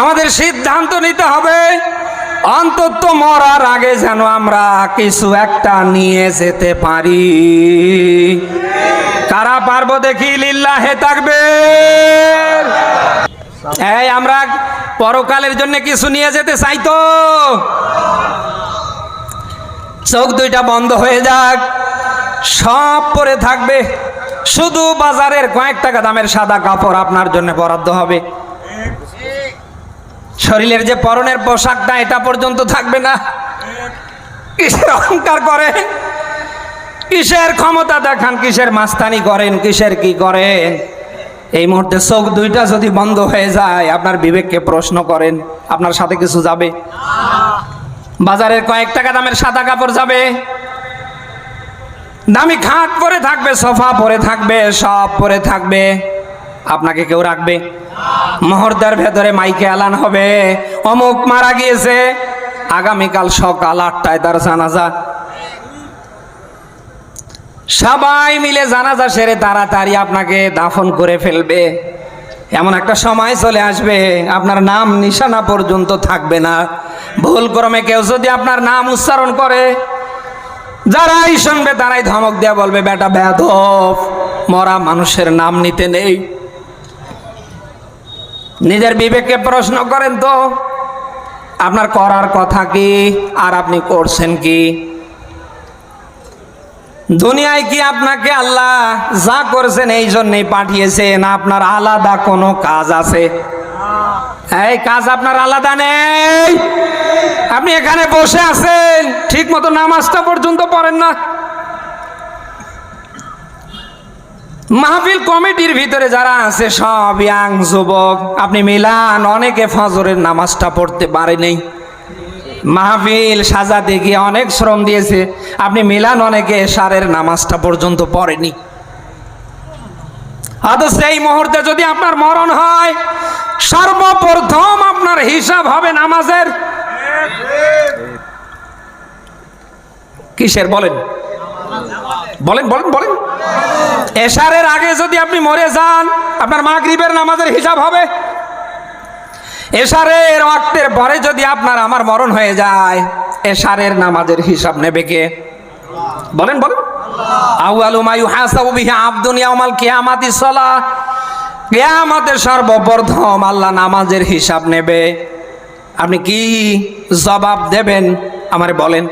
আমাদের সিদ্ধান্ত নিতে হবে। অন্তত মরার আগে যেন আমরা কিছু একটা নিয়ে যেতে পারি। কারা পারব দেখি? লিল্লাহে থাকবে এই, আমরা পরকালের জন্য কিছু নিয়ে যেতে চাই তো। চোখ দুইটা বন্ধ হয়ে যাক। সব পরে থাকবে। শুধু বাজারের কয়েক টাকা দামের সাদা কাপড় আপনার জন্য বরাদ্দ হবে। শরীরের যে পরনের পোশাকটা এটা পর্যন্ত থাকবে না। কিসের অহংকার করেন কিসের ক্ষমতা দেখান? কিসের মাস্তানি করেন? কিসের কি করেন? এই মুহূর্তে চোখ দুইটা যদি বন্ধ হয়ে যায়, আপনার বিবেককে প্রশ্ন করেন, আপনার সাথে কিছু যাবে? বাজারের কয়েক টাকা দামের সাদা কাপড় যাবে। দামি খাট পরে থাকবে, সোফা পরে থাকবে, সব পরে থাকবে। আপনাকে কেউ রাখবে? মুহূর্তের ভেতরে মাইকে এলান হবে। অমুক মারা গিয়েছে। আগামীকাল সকাল আটটায় তার জানাজা। সবাই মিলে জানাজা সেরে তাড়াতাড়ি আপনাকে দাফন করে ফেলবে। এমন একটা সময় চলে আসবে, আপনার নাম নিশানা পর্যন্ত থাকবে না। ভুল ক্রমে কেউ যদি আপনার নাম উচ্চারণ করে, যারাই শুনবে তারাই ধমক দেয়া বলবে, বেটা বেদব মরা মানুষের নাম নিতে নেই। নিজের বিবেককে প্রশ্ন করেন তো, আপনার করার কথা কি, আর আপনি করছেন কি? দুনিয়ায় কি আপনাকে আল্লাহ যা করেছেন এই জন্যই পাঠিয়েছেন? আপনার আলাদা কোনো কাজ আছে? এই কাজ আপনার আলাদা নেই। আপনি এখানে বসে আছেন, ঠিক মতো নামাজটা পর্যন্ত পড়েন না। মাহফিল কমিটির ভিতরে যারা আছে, সব ইয়াং যুবক। আপনি মিলান, অনেকে ফজরের নামাজটা পড়তে পারে নেই। মাহফিল সাজাতে গিয়ে অনেক শ্রম দিয়েছে। আপনি মিলান, অনেকে সারের নামাজটা পর্যন্ত পড়েনি। অথচ এই মুহূর্তে যদি আপনার মরণ হয়, সর্বপ্রথম আপনার হিসাব হবে নামাজের। কিসের বলেন? বলেন বলেন বলেন। এশারের আগে যদি আপনি মরে যান, আপনার মাগরিবের নামাজের হিসাব হবে। এশারের ওয়াক্তের পরে যদি আপনার আমার মরণ হয়ে যায়, এশারের নামাজের হিসাব নেবে কে? বলেন বলেন। আউয়ালু মা ইউহাসাবু বিহি আবদুন ইয়াউমাল কিয়ামাতি সালাহ কিয়ামতের সর্বপ্রথম আল্লাহ নামাজের হিসাব নেবে। আপনি কি জবাব দেবেন? আমারে বলেন।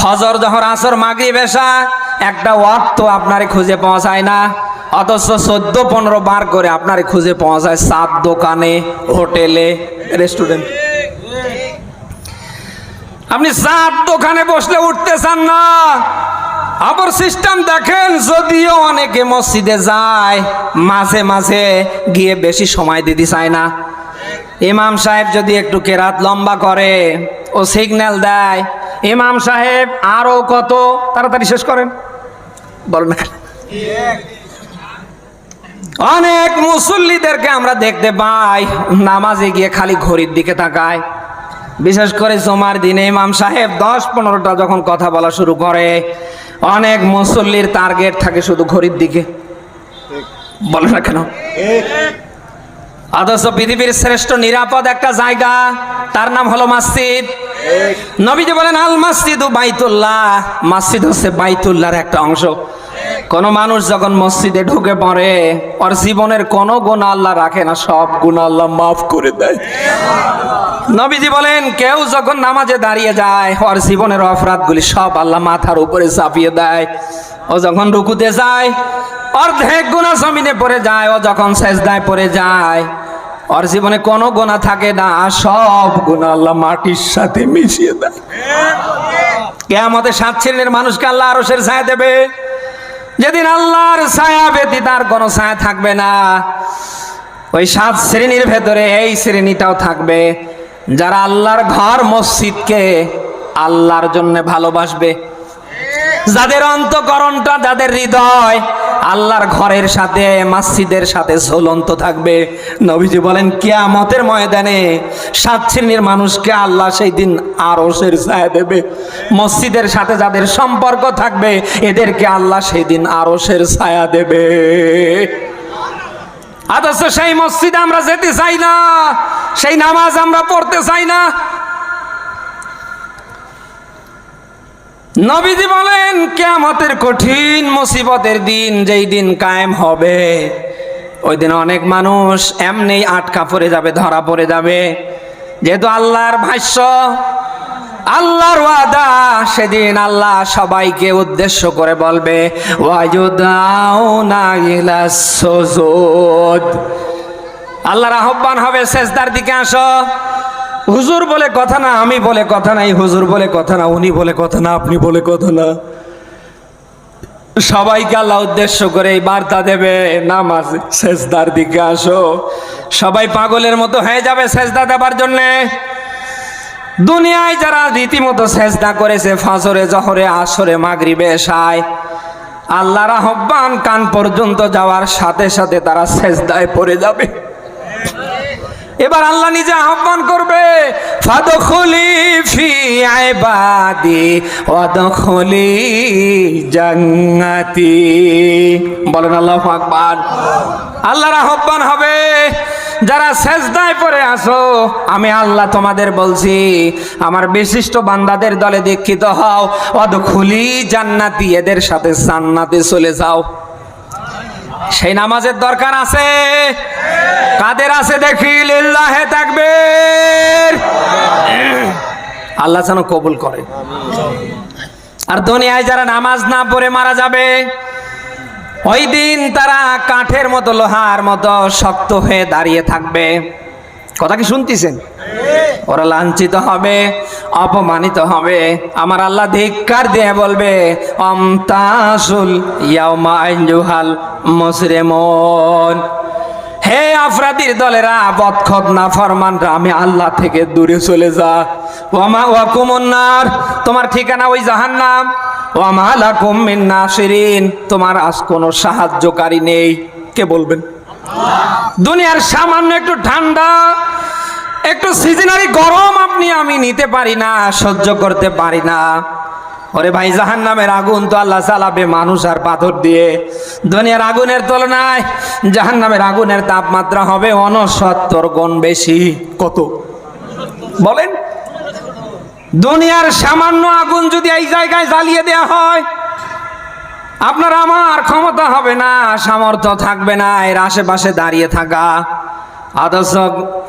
ফজর যখন আসর মাগরিব এসা, একটা ওয়াক্ত আপনারে খুঁজে পাওয়া যায় না। অথচ চোদ্দ, পনেরো বার করে আপনারে খুঁজে পাওয়া যায় সাত দোকানে, হোটেলে, রেস্টুরেন্ট। আপনি সাত দোকানে বসলে উঠতে চান না। আবার সিস্টেম দেখেন, যদিও অনেকে মসজিদে যায়, মাঝে মাঝে গিয়ে বেশি সময় দিতে চায় না। ইমাম সাহেব যদি একটু কেরাত লম্বা করে, ও সিগন্যাল দেয় ইমাম সাহেব আরও কত? তাড়াতাড়ি শেষ করেন। বলেন। না অনেক মুসল্লিদেরকে আমরা দেখতে পাই, নামাজে গিয়ে খালি ঘড়ির দিকে তাকায়। বিশেষ করে জমার দিনে ইমাম সাহেব দশ পনেরোটা যখন কথা বলা শুরু করে, অনেক মুসল্লির টার্গেট থাকে শুধু ঘড়ির দিকে। বলে না কেন? অথচ পৃথিবীর শ্রেষ্ঠ নিরাপদ একটা জায়গা। তার নাম হলো মসজিদ। নবীজি বলেন, আল মসজিদ বাইতুল্লাহ। মসজিদ হচ্ছে বাইতুল্লাহর একটা অংশ। কোন মানুষ যখন মসজিদে ঢুকে পড়ে, ওর জীবনের কোনো গুণ আল্লাহ রাখে না, সব গুণ আল্লাহ মাফ করে দেয়। নবীজি বলেন, কেউ যখন নামাজে দাঁড়িয়ে যায়, ওর জীবনের অপরাধগুলি সব আল্লাহ মাথার উপরে চাপিয়ে দেয়। ও যখন রুকুতে যায়, অর্ধেক গুণা জমিনে পড়ে যায়, ও যখন সেজদায় পড়ে যায় ওর জীবনে কোনো গোনা থাকে না সব গুণা আল্লাহ মাটির সাথে মিশিয়ে দেয়। কেয়ামতে সাত শ্রেণির মানুষকে আল্লাহ আরশের ছায়া দেবে। যেদিন আল্লাহর ছায়া ব্যতীত আর কোনো ছায়া থাকবে না। ওই সাত শ্রেণির ভেতরে এই শ্রেণীটাও থাকবে, যারা আল্লাহর ঘর মসজিদকে আল্লাহর জন্য ভালোবাসবে। যাদের অন্তকরণটা যাদের হৃদয় আল্লাহর ঘরের সাথে, মসজিদের সাথে ঝুলন্ত থাকবে। নবীজি বলেন, কেয়ামতের ময়দানে সাত শ্রেণির মানুষকে আল্লাহ সেই দিন আরশের ছায়া দেবে। মসজিদের সাথে যাদের সম্পর্ক থাকবে, এদেরকে আল্লাহ সেই দিন আরশের ছায়া দেবে। আদর্শ, সেই মসজিদে আমরা যেতে চাই না, সেই নামাজ আমরা পড়তে চাই না নবীজি বলেন, কেয়ামতের কঠিন মুসিবতের দিন যেই দিন কায়েম হবে, ওই দিন অনেক মানুষ এমনি আটকা পড়ে যাবে, ধরা পড়ে যাবে। যেহেতু আল্লাহর ভাষ্য, আল্লাহর ওয়াদা, সেদিন আল্লাহ সবাইকে উদ্দেশ্য করে বলবে আল্লাহর আহ্বান হবে শেষদার দিকে আসো। হুজুর বলে কথা না, আমি বলে কথা নাই হুজুর বলে কথা না, উনি বলে কথা না, আপনি বলে কথা না। সবাইকে আল্লাহ উদ্দেশ্য করে এই বার্তা দেবে, নামাজ শেষদার দিকে আসো। সবাই পাগলের মতো হয়ে যাবে শেষদা দেবার জন্যে। দুনিয়ায় যারা রীতিমতো সেজদা করেছে ফাঁসরে জহরে, আসরে, মাগরিবে এশায় আল্লাহর আহ্বান কান পর্যন্ত যাওয়ার সাথে সাথে তারা সেজদায় পড়ে যাবে। এবার আল্লাহ নিজে আহ্বান করবে, ফাদখুলি ফি ইবাদি, ওয়াদখুলি জান্নাতি। বলেন আল্লাহু আকবার। আল্লাহর আহ্বান হবে, যারা সেজদায় পড়ে আসো আমি আল্লাহ তোমাদের বলছি, আমার বিশিষ্ট বান্দাদের দলে দীক্ষিত হও অদখুলি জান্নাতি, এদের সাথে জান্নাতে চলে যাও। সেই নামাজের দরকার আছে কাদের আছে দেখি, লিল্লাহে থাকবে আল্লাহ যেন কবুল করে। আর দুনিয়ায় যারা নামাজ না পড়ে মারা যাবে, ওই দিন তারা কাঠের মতো, লোহার মতো শক্ত হয়ে দাঁড়িয়ে থাকবে। কথা কি শুনতেছেন? ওরা লাঞ্ছিত হবে, অপমানিত হবে। আমার আল্লাহ ধিক্কার দিয়ে বলবে, অমতাসুল ইয়াউমা আইনজুহাল মুসরিমুন হে আফরাদির দলেরা বৎখত না ফরমানরা, আমি আল্লাহ থেকে দূরে চলে যা। ওমা ওয়াকুমুন্নার তোমার ঠিকানা ওই জাহান্নাম। ওয়ামা লাকুম মিন নাসিরিন, তোমার আজ কোনো সাহায্যকারী নেই। কে বলবেন? দুনিয়ার সামান্য একটু ঠান্ডা, একটু সিজনারি গরম আপনি আমি নিতে পারি না, সহ্য করতে পারি না। ওরে ভাই জাহান নামের আগুন তো আল্লাহ চালাবে মানুষ আর পাথর দিয়ে। দুনিয়ার আগুনের তুলনায় জাহান নামের আগুনের তাপমাত্রা হবে অনসত্তর গুণ বেশি। কত? বলেন। দুনিয়ার সামান্য আগুন যদি এই জায়গায় জ্বালিয়ে দেওয়া হয় আপনার আমার ক্ষমতা হবে না সামর্থ্য থাকবে না এর আশেপাশে দাঁড়িয়ে থাকা। অথচ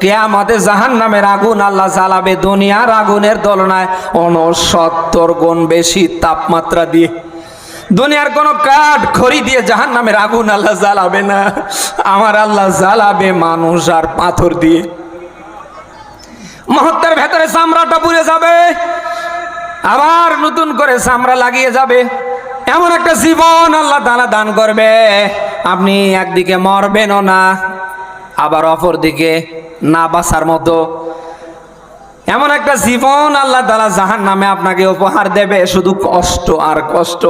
কেয়ামতে জাহান নামের আগুন আল্লাহ জ্বালাবে, দুনিয়ার আগুনের তুলনায় অনসত্তর গুণ বেশি তাপমাত্রা দিয়ে। দুনিয়ার কোনো কাঠ খড়ি দিয়ে জাহান নামের আগুন আল্লাহ জ্বালাবে না। আমার আল্লাহ জ্বালাবে মানুষ আর পাথর দিয়ে। মহত্বের ভেতরে চামড়াটা পুড়ে যাবে। আবার নতুন করে চামড়া লাগিয়ে যাবে। এমন একটা জীবন আল্লাহ তালা দান করবে। আপনি একদিকে মরবেনও না, আবার অপর দিকে না বাঁচার মতো। এমন একটা জীবন আল্লাহ তালা জাহান নামে আপনাকে উপহার দেবে, শুধু কষ্ট আর কষ্ট।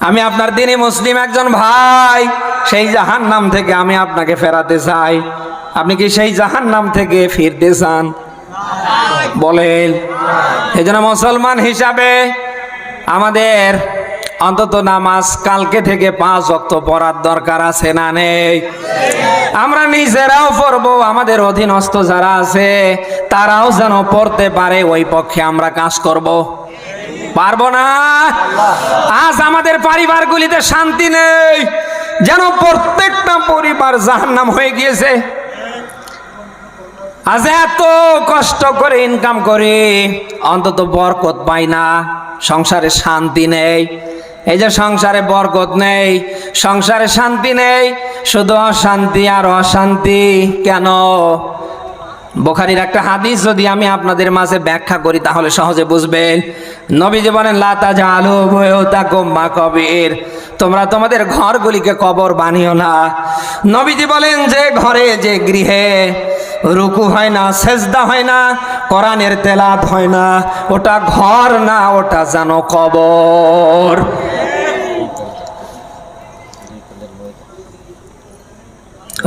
আমি আপনার দিনই মুসলিম একজন ভাই, সেই জাহান নাম থেকে আমি আপনাকে ফেরাতে চাই। আপনি কি সেই জাহান নাম থেকে ফিরতে চান? বলেন। এই জন্য মুসলমান হিসাবে আমাদের অন্তত নামাজ কালকে থেকে পাঁচ অক্ত পড়ার দরকার আছে না নেই? আমরা নিজেরাও পড়ব, আমাদের অধীনস্থ যারা আছে, তারাও যেন পড়তে পারে, ওই পক্ষে আমরা কাজ করব। পারব না? আজ আমাদের পরিবারগুলিতে শান্তি নেই, যেন প্রত্যেকটা পরিবার জাহান্নাম হয়ে গিয়েছে। আজ এত কষ্ট করে ইনকাম করে, অন্তত বরকত পাই না, সংসারে শান্তি নেই। এই যে সংসারে বরকত নেই, সংসারে শান্তি নেই, শুধু অশান্তি আর অশান্তি, কেন? বোখারির একটা হাদিস যদি আমি আপনাদের মাঝে ব্যাখ্যা করি, তাহলে সহজে বুঝবেন। নবীজি বলেন লাতা জালু বয়তা কোম্মা কবির তোমরা তোমাদের ঘরগুলিকে কবর বানিও না। নবীজি বলেন, যে ঘরে, যে গৃহে রুকু হয় না, সেজদা হয় না, কোরআনের তেলাত হয় না। ওটা ঘর না, ওটা জানো কবর।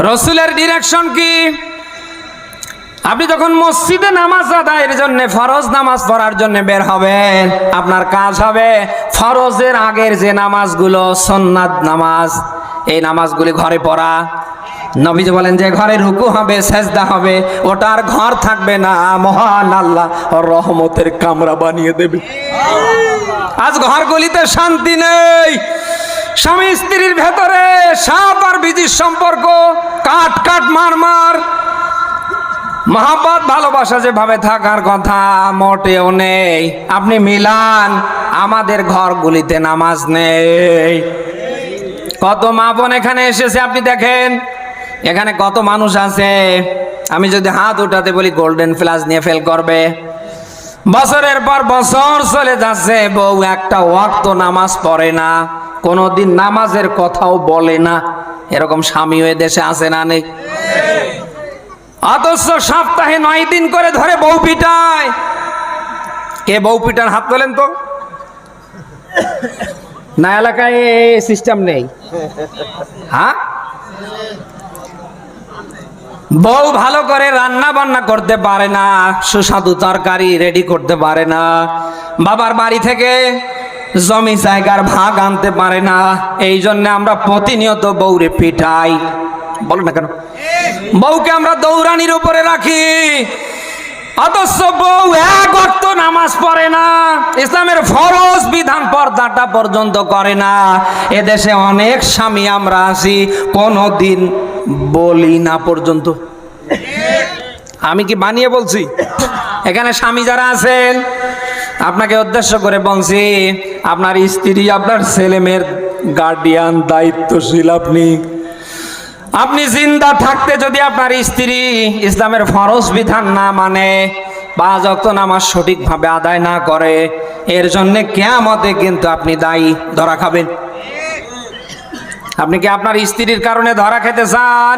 রসুলের ডিরেকশন কি? আপনি যখন মসজিদে নামাজ আদায়ের জন্য ফরজ নামাজ পড়ার জন্য বের হবেন, আপনার কাজ হবে ফরজের আগের যে নামাজগুলো সন্নাদ নামাজ, এই নামাজগুলি ঘরে পড়া। নবীজি বলেন যে ঘরে রুকু হবে, সেজদা হবে, ওটার ঘর থাকবে না। মহান আল্লাহ রহমতের কামরা বানিয়ে দেবে। আজ ঘরগুলিতে শান্তি নেই। স্বামী স্ত্রীর ভেতরে সাপ আর বিজির সম্পর্ক, কাট কাট, মার মার। মহাব্বত, ভালোবাসা যেভাবে থাকার কথা, মোটেও নেই। আপনি মিলান, আমাদের ঘরগুলিতে নামাজ নেই। কত মা বোন এখানে এসেছে, আপনি দেখেন। এখানে কত মানুষ আছে? আমি যদি হাত উঠাতে বলি গোল্ডেন ফ্লাস নিয়ে ফেল করবে। বছরের পর বছর চলে যাচ্ছে, বউ একটা ওয়াক্ত নামাজ পড়ে না, কোনোদিন নামাজের কথাও বলে না। এরকম স্বামী হয়ে দেশে আছে না নেই? অথচ সপ্তাহে নয় দিন করে ধরে বউ পিটায়। কে বউ পিটার হাত তোলেন তো? না, এলাকায় সিস্টেম নেই। হ্যাঁ? বউ ভালো করে রান্না বান্না করতে পারে না, সুস্বাদু তরকারি রেডি করতে পারে না, বাবার বাড়ি থেকে জমি জায়গার ভাগ আনতে পারে না এই জন্য আমরা প্রতিনিয়ত বউরে পিটাই। বলো না কেন? বউকে আমরা দৌড়ানির উপরে রাখি। অথচ বউ এক অর্থ নামাজ পড়ে না, ইসলামের ফরজ বিধান পর্দাটা পর্যন্ত করে না। এদেশে অনেক স্বামী আমরা আছি, কোনোদিন বলি না পর্যন্ত। আমি কি বানিয়ে বলছি? এখানে স্বামী যারা আছেন, আপনাকে উদ্দেশ্য করে বলছি, আপনার স্ত্রী, আপনার ছেলে মেয়ের গার্ডিয়ান দায়িত্বশীল আপনি। আপনি জিন্দা থাকতে যদি আপনার স্ত্রী ইসলামের ফরজ বিধান না মানে বা যত নামাজ সঠিকভাবে আদায় না করে, এর জন্য কেয়ামতে কিন্তু আপনি দায়ী, ধরা খাবেন। আপনি কি আপনার স্ত্রীর কারণে ধরা খেতে চান?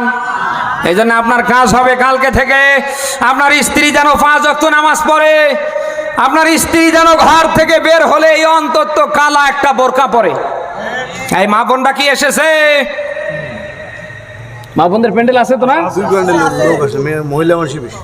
এই জন্য আপনার কাজ হবে কালকে থেকে আপনার স্ত্রী যেন পাঁচ অক্ত নামাজ পড়ে আপনার স্ত্রী যেন ঘর থেকে বের হলে এই অন্তত কালা একটা বোরকা পরে। এই মা বোনটা কি এসেছে? মা বোনদের প্যান্ডেল আছে তো না? মহিলা মানুষই বেশি।